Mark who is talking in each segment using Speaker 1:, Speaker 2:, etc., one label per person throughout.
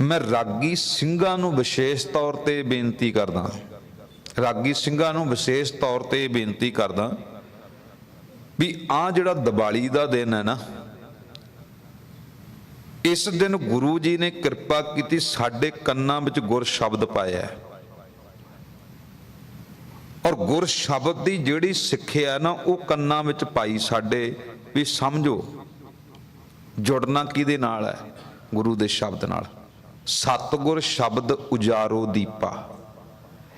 Speaker 1: ਮੈਂ ਰਾਗੀ ਸਿੰਘਾਂ ਨੂੰ ਵਿਸ਼ੇਸ਼ ਤੌਰ ਤੇ ਬੇਨਤੀ ਕਰਦਾ। ਰਾਗੀ ਸਿੰਘਾਂ ਨੂੰ ਵਿਸ਼ੇਸ਼ ਤੌਰ ਤੇ ਬੇਨਤੀ ਕਰਦਾ ਵੀ ਆ ਜਿਹੜਾ ਦੀਵਾਲੀ ਦਾ ਦਿਨ ਹੈ ਨਾ, ਇਸ ਦਿਨ ਗੁਰੂ ਜੀ ਨੇ ਕਿਰਪਾ ਕੀਤੀ ਸਾਡੇ ਕੰਨਾਂ ਵਿੱਚ ਗੁਰ ਸ਼ਬਦ ਪਾਇਆ ਹੈ। ਔਰ ਗੁਰ ਸ਼ਬਦ ਦੀ ਜਿਹੜੀ ਸਿੱਖਿਆ ਨਾ, ਉਹ ਕੰਨਾਂ ਵਿੱਚ ਪਾਈ ਸਾਡੇ ਵੀ ਸਮਝੋ ਜੁੜਨਾ ਕਿਹਦੇ ਨਾਲ ਹੈ, ਗੁਰੂ ਦੇ ਸ਼ਬਦ ਨਾਲ। ਸਤਿਗੁਰ ਸ਼ਬਦ ਉਜਾਰੋ ਦੀਪਾ।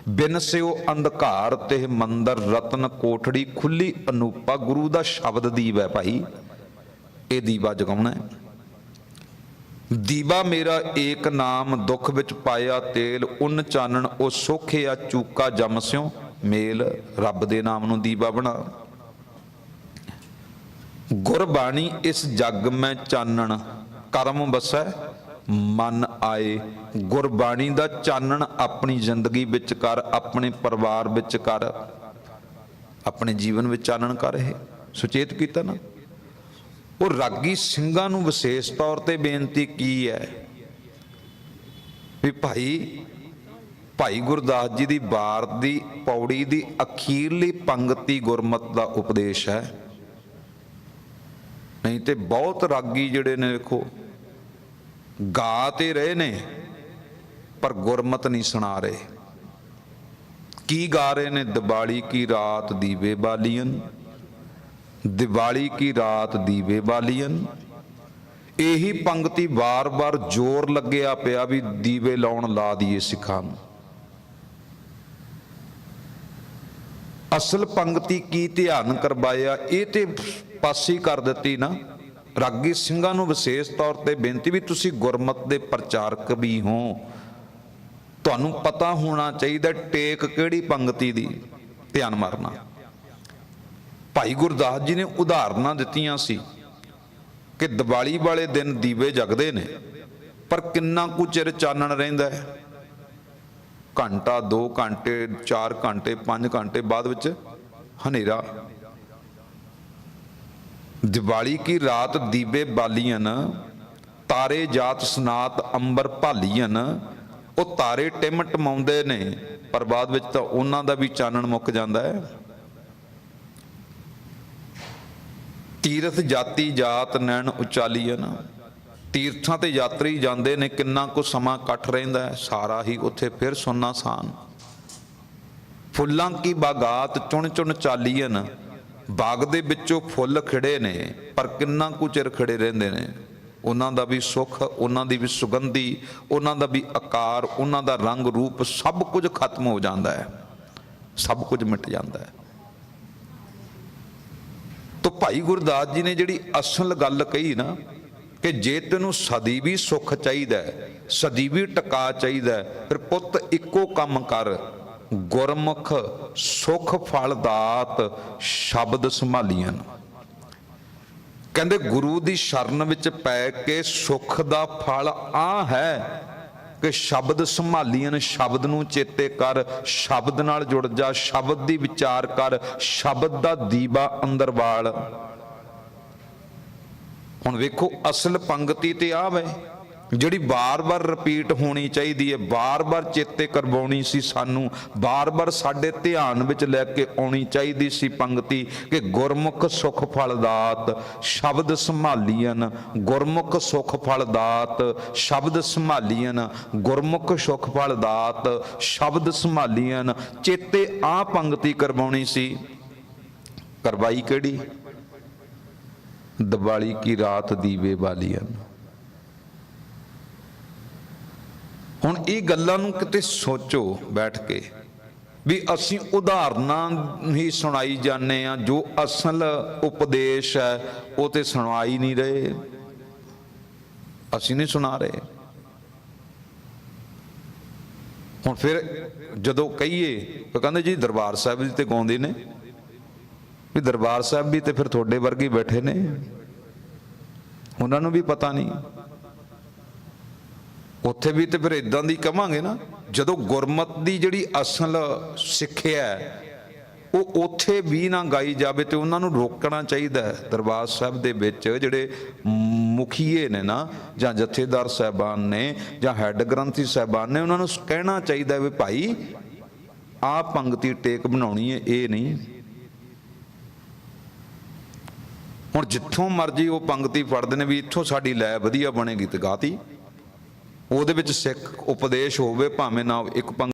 Speaker 1: ਬਿਨ ਸਿਓ ਅੰਧਕਾਰ ਤੇ ਮੰਦਰ ਰਤਨ ਕੋਠੜੀ ਖੁੱਲੀ ਅਨੂਪਾ, ਗੁਰੂ ਦਾ ਸ਼ਬਦ ਦੀਪ ਹੈ ਭਾਈ। ਇਹ ਦੀਵਾ ਜਗਾਉਣਾ ਹੈ। ਦੀਵਾ ਮੇਰਾ ਏਕ ਨਾਮ, ਦੁੱਖ ਵਿੱਚ ਪਾਇਆ ਤੇਲ, ਉਨ ਚਾਨਣ ਉਹ ਸੋਖਿਆ ਚੂਕਾ ਜਮ ਸਿਓ, ਮੇਲ ਰੱਬ ਦੇ ਨਾਮ ਨੂੰ ਦੀਵਾ ਬਣਾ। ਗੁਰਬਾਣੀ ਇਸ ਜੱਗ ਮੈਂ ਚਾਨਣ, ਕਰਮ ਵਸੈ ਮਨ ਆਏ। ਗੁਰਬਾਣੀ ਦਾ ਚਾਨਣ ਆਪਣੀ ਜ਼ਿੰਦਗੀ ਵਿੱਚ ਕਰ, ਆਪਣੇ ਪਰਿਵਾਰ ਵਿੱਚ ਕਰ। ਆਪਣੇ ਜੀਵਨ ਵਿੱਚ ਚਾਨਣ ਕਰ ਇਹ। ਸੁਚੇਤ ਕੀਤਾ ਨਾ। ਉਹ ਰਾਗੀ ਸਿੰਘਾਂ ਨੂੰ ਵਿਸ਼ੇਸ਼ ਤੌਰ ਤੇ ਬੇਨਤੀ ਕੀ ਹੈ? ਵੀ ਭਾਈ ਭਾਈ ਗੁਰਦਾਸ ਜੀ ਦੀ ਬਾਰ ਦੀ ਪੌੜੀ ਦੀ ਅਖੀਰਲੀ ਪੰਗਤੀ ਗੁਰਮਤ ਦਾ ਉਪਦੇਸ਼ ਹੈ। ਨਹੀਂ ਤੇ ਬਹੁਤ ਰਾਗੀ ਜਿਹੜੇ ਨੇ ਵੇਖੋ। ਗਾ ਤੇ ਰਹੇ ਨੇ, ਪਰ ਗੁਰਮਤ ਨਹੀਂ ਸੁਣਾ ਰਹੇ। ਕੀ ਗਾ ਰਹੇ ਨੇ? ਦੀਵਾਲੀ ਕੀ ਰਾਤ ਦੀਵੇ ਬਾਲੀਨ ਦੀਵਾਲੀ ਕੀ ਰਾਤ ਦੀਵੇ ਬਾਲੀਨ ਇਹੀ ਪੰਕਤੀ ਵਾਰ-ਵਾਰ ਜ਼ੋਰ ਲੱਗਿਆ ਪਿਆ ਵੀ ਦੀਵੇ ਲਾਉਣ ਲਾ ਦਈਏ ਸਿੱਖਾਂ ਨੂੰ। ਅਸਲ ਪੰਕਤੀ ਕੀ ਧਿਆਨ ਕਰਵਾਇਆ? ਇਹ ਤੇ ਪਾਸੀ ਕਰ ਦਿੱਤੀ ਨਾ। ਰਾਗੀ ਸਿੰਘਾਂ ਨੂੰ ਵਿਸ਼ੇਸ਼ ਤੌਰ ਤੇ ਬੇਨਤੀ ਵੀ ਤੁਸੀਂ ਗੁਰਮਤ ਦੇ ਪ੍ਰਚਾਰਕ ਵੀ ਹੋ। ਤੁਹਾਨੂੰ ਪਤਾ ਹੋਣਾ ਚਾਹੀਦਾ ਟੇਕ ਕਿਹੜੀ ਪੰਕਤੀ ਦੀ? ਧਿਆਨ ਮਾਰਨਾ। ਭਾਈ ਗੁਰਦਾਸ ਜੀ ਨੇ ਉਦਾਹਰਨਾਂ ਦਿੱਤੀਆਂ ਸੀ ਕਿ ਦੀਵਾਲੀ ਵਾਲੇ ਦਿਨ ਦੀਵੇ ਜਗਦੇ ਨੇ, ਪਰ ਕਿੰਨਾ ਕੁ ਚਿਰ ਚਾਨਣ ਰਹਿੰਦਾ ਹੈ? ਘੰਟਾ 2 ਘੰਟੇ 4 ਘੰਟੇ 5 ਘੰਟੇ ਬਾਅਦ ਵਿੱਚ ਹਨੇਰਾ ਦੀਵਾਲੀ ਕੀ ਰਾਤ ਦੀਵੇ ਬਾਲੀਆਂ ਤਾਰੇ ਜਾਤ ਸਨਾਤ ਅੰਬਰ ਭਾਲੀਆਂ ਉਹ ਤਾਰੇ ਟਿਮ ਟਮਾਉਂਦੇ ਨੇ, ਪਰ ਬਾਅਦ ਵਿੱਚ ਤਾਂ ਉਹਨਾਂ ਦਾ ਵੀ ਚਾਨਣ ਮੁੱਕ ਜਾਂਦਾ ਹੈ। ਤੀਰਥ ਜਾਤੀ ਜਾਤ ਨੈਣ ਉਚਾਲੀਆਂ ਤੀਰਥਾਂ ਤੇ ਯਾਤਰੀ ਜਾਂਦੇ ਨੇ, ਕਿੰਨਾ ਕੁ ਸਮਾਂ ਕੱਟ ਰਹਿੰਦਾ ਹੈ, ਸਾਰਾ ਹੀ ਉੱਥੇ ਫਿਰ ਸੁੰਨਾ ਸਾਨ। ਫੁੱਲਾਂ ਕੀ ਬਾਗਾਤ ਚੁਣ ਚੁਣ ਚਾਲੀਆਂ ਬਾਗ ਦੇ ਵਿੱਚੋਂ ਫੁੱਲ ਖਿੜੇ ਨੇ ਪਰ ਕਿੰਨਾ ਕੁ ਚਿਰ ਖਿੜੇ ਰਹਿੰਦੇ ਨੇ? ਉਹਨਾਂ ਦਾ ਵੀ ਸੁੱਖ ਉਹਨਾਂ ਦੀ ਵੀ ਸੁਗੰਧੀ ਉਹਨਾਂ ਦਾ ਵੀ ਆਕਾਰ ਉਹਨਾਂ ਦਾ ਰੰਗ ਰੂਪ ਸਭ ਕੁਝ ਖਤਮ ਹੋ ਜਾਂਦਾ ਹੈ। ਸਭ ਕੁਝ ਮਿਟ ਜਾਂਦਾ ਹੈ। ਤੋ ਭਾਈ ਗੁਰਦਾਸ ਜੀ ਨੇ ਜਿਹੜੀ ਅਸਲ ਗੱਲ ਕਹੀ ਨਾ ਕਿ ਜੇ ਤੈਨੂੰ ਸਦੀ ਵੀ ਸੁੱਖ ਚਾਹੀਦਾ ਹੈ, ਸਦੀ ਵੀ ਟਕਾ ਚਾਹੀਦਾ ਫਿਰ ਪੁੱਤ ਇੱਕੋ ਕੰਮ ਕਰ। ਗੁਰਮੁਖ ਸੁਖ ਫਲ ਦਾਤ ਸ਼ਬਦ ਸੰਭਾਲੀਆਂ ਕਹਿੰਦੇ ਗੁਰੂ ਦੀ ਸ਼ਰਨ ਵਿੱਚ ਪੈ ਕੇ ਸੁਖ ਦਾ ਫਲ ਆ ਹੈ ਕਿ ਸ਼ਬਦ ਸੰਭਾਲੀਆਂ ਸ਼ਬਦ ਨੂੰ ਚੇਤੇ ਕਰ, ਸ਼ਬਦ ਨਾਲ ਜੁੜ ਜਾ, ਸ਼ਬਦ ਦੀ ਵਿਚਾਰ ਕਰ, ਸ਼ਬਦ ਦਾ ਦੀਵਾ ਅੰਦਰ ਵਾਲ। ਹੁਣ ਵੇਖੋ ਅਸਲ ਪੰਗਤੀ ਤੇ ਆਵੇ ਜਿਹੜੀ ਬਾਰ-ਬਾਰ ਰਿਪੀਟ ਹੋਣੀ ਚਾਹੀਦੀ ਹੈ, ਬਾਰ-ਬਾਰ ਚੇਤੇ ਕਰਵਾਉਣੀ ਸੀ ਸਾਨੂੰ, ਬਾਰ-ਬਾਰ ਸਾਡੇ ਧਿਆਨ ਵਿੱਚ ਲੈ ਕੇ ਆਉਣੀ ਚਾਹੀਦੀ ਸੀ ਪੰਕਤੀ ਕਿ ਗੁਰਮੁਖ ਸੁਖ ਫਲਦਾਤ, ਸ਼ਬਦ ਸੰਭਾਲੀਆਂ ਗੁਰਮੁਖ ਸੁਖ ਫਲਦਾਤ, ਸ਼ਬਦ ਸੰਭਾਲੀਆਂ ਗੁਰਮੁਖ ਸੁਖ ਫਲਦਾਤ, ਸ਼ਬਦ ਸੰਭਾਲੀਆਂ ਚੇਤੇ ਆ ਪੰਕਤੀ ਕਰਵਾਉਣੀ ਸੀ। ਕਰਵਾਈ ਕਿਹੜੀ? ਦੀਵਾਲੀ ਕੀ ਰਾਤ ਦੀਵੇ ਬਾਲੀਆਂ ਇਹ ਗੱਲਾਂ ਨੂੰ ਕਿਤੇ ਸੋਚੋ ਬੈਠ ਕੇ ਵੀ ਅਸੀਂ ਉਦਾਹਰਨਾਂ ਹੀ ਸੁਣਾਈ ਜਾਂਦੇ ਆ ਜੋ ਅਸਲ ਉਪਦੇਸ਼ ਹੈ, ਉਹ ਤੇ ਸੁਣਾਈ ਨਹੀਂ ਰਹੇ। ਅਸੀਂ ਨਹੀਂ ਸੁਣਾ ਰਹੇ। ਹੁਣ ਫਿਰ ਜਦੋਂ ਕਹੀਏ, ਤਾਂ ਕਹਿੰਦੇ ਜੀ ਦਰਬਾਰ ਸਾਹਿਬ ਜੀ ਤੇ ਗਾਉਂਦੇ ਨੇ। ਵੀ ਦਰਬਾਰ ਸਾਹਿਬ ਵੀ ਤੇ ਫਿਰ ਤੁਹਾਡੇ ਵਰਗੇ ਬੈਠੇ ਨੇ। ਉਹਨਾਂ ਨੂੰ ਵੀ ਪਤਾ ਨਹੀਂ। ਉੱਥੇ ਵੀ ਤੇ ਫਿਰ ਇਦਾਂ ਦੀ ਕਵਾਂਗੇ ਨਾ ਜਦੋਂ ਗੁਰਮਤ ਦੀ ਜਿਹੜੀ ਅਸਲ ਸਿੱਖਿਆ ਹੈ, ਉਹ ਉੱਥੇ ਵੀ ਨਾ ਗਾਈ ਜਾਵੇ ਤੇ ਉਹਨਾਂ ਨੂੰ ਰੋਕਣਾ ਚਾਹੀਦਾ ਹੈ। ਦਰਬਾਰ ਸਾਹਿਬ ਦੇ ਵਿੱਚ ਜਿਹੜੇ ਮੁਖੀਏ ਨੇ ਨਾ ਜਾਂ ਜਥੇਦਾਰ ਸਾਹਿਬਾਨ ਨੇ ਜਾਂ ਹੈੱਡ ਗ੍ਰੰਥੀ ਸਾਹਿਬਾਨ ਨੇ ਉਹਨਾਂ ਨੂੰ ਕਹਿਣਾ ਚਾਹੀਦਾ ਵੀ ਭਾਈ ਆ ਪੰਗਤੀ ਟੇਕ ਬਣਾਉਣੀ ਹੈ ਇਹ ਨਹੀਂ। ਹੁਣ ਜਿੱਥੋਂ ਮਰਜ਼ੀ ਉਹ ਪੰਗਤੀ ਫੜਦੇ ਨੇ ਵੀ ਇੱਥੋਂ ਸਾਡੀ ਲੈ ਵਧੀਆ ਬਣੇਗੀ ਤੇ ਗਾਤੀ। ਉਹਦੇ ਵਿੱਚ ਸਿੱਖ ਉਪਦੇਸ਼ ਹੋਵੇ ਭਾਵੇਂ ਨਾ ਇੱਕ ਪੰਕ